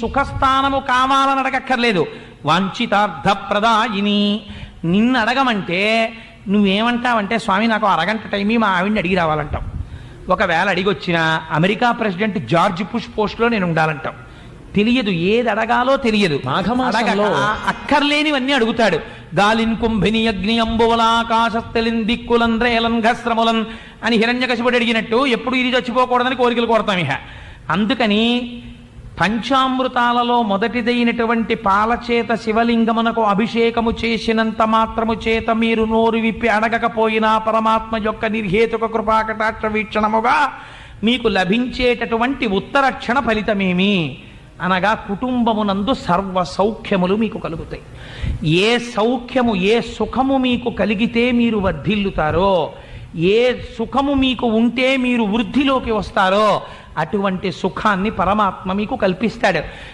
సుఖస్థానము కావాలని అడగక్కర్లేదు. వాంఛితార్థ ప్రదాయిని నిన్ను అడగమంటే నువ్వేమంటావంటే స్వామి నాకు అరగంట టైం మా ఆవిడ్ని అడిగి రావాలంటావు ఒకవేళ అడిగి వచ్చినా అమెరికా ప్రెసిడెంట్ జార్జ్ పుష్ పోస్ట్లో నేను ఉండాలంటాం. తెలియదు ఏది అడగాలో తెలియదు. మాఘమాసంలో- అక్కర్లేనివన్నీ అడుగుతాడు. గాలిన్ కుంభిని అగ్ని అంబువలాకాశస్థలిన్ దిక్కులన్ రేలన్ ఘస్రములన్ అని హిరణ్యకశిపుడు అడిగినట్టు ఎప్పుడు ఇది చచ్చిపోకూడదని కోరికలు కోరతాం ఇహ. అందుకని పంచామృతాలలో మొదటిదైనటువంటి పాలచేత శివలింగమునకు అభిషేకము చేసినంత మాత్రము చేత మీరు నోరు విప్పి అడగకపోయినా పరమాత్మ యొక్క నిర్హేతుక కృపాకటాక్ష వీక్షణముగా మీకు లభించేటటువంటి ఉత్తరక్షణ ఫలితమేమి? అనగా కుటుంబమునందు సర్వ సౌఖ్యములు మీకు కలుగుతాయి. ఏ సౌఖ్యము ఏ సుఖము మీకు కలిగితే మీరు వర్ధిల్లుతారో ఏ సుఖము మీకు ఉంటే మీరు వృద్ధిలోకి వస్తారో అటువంటి సుఖాన్ని పరమాత్మ మీకు కల్పిస్తాడు.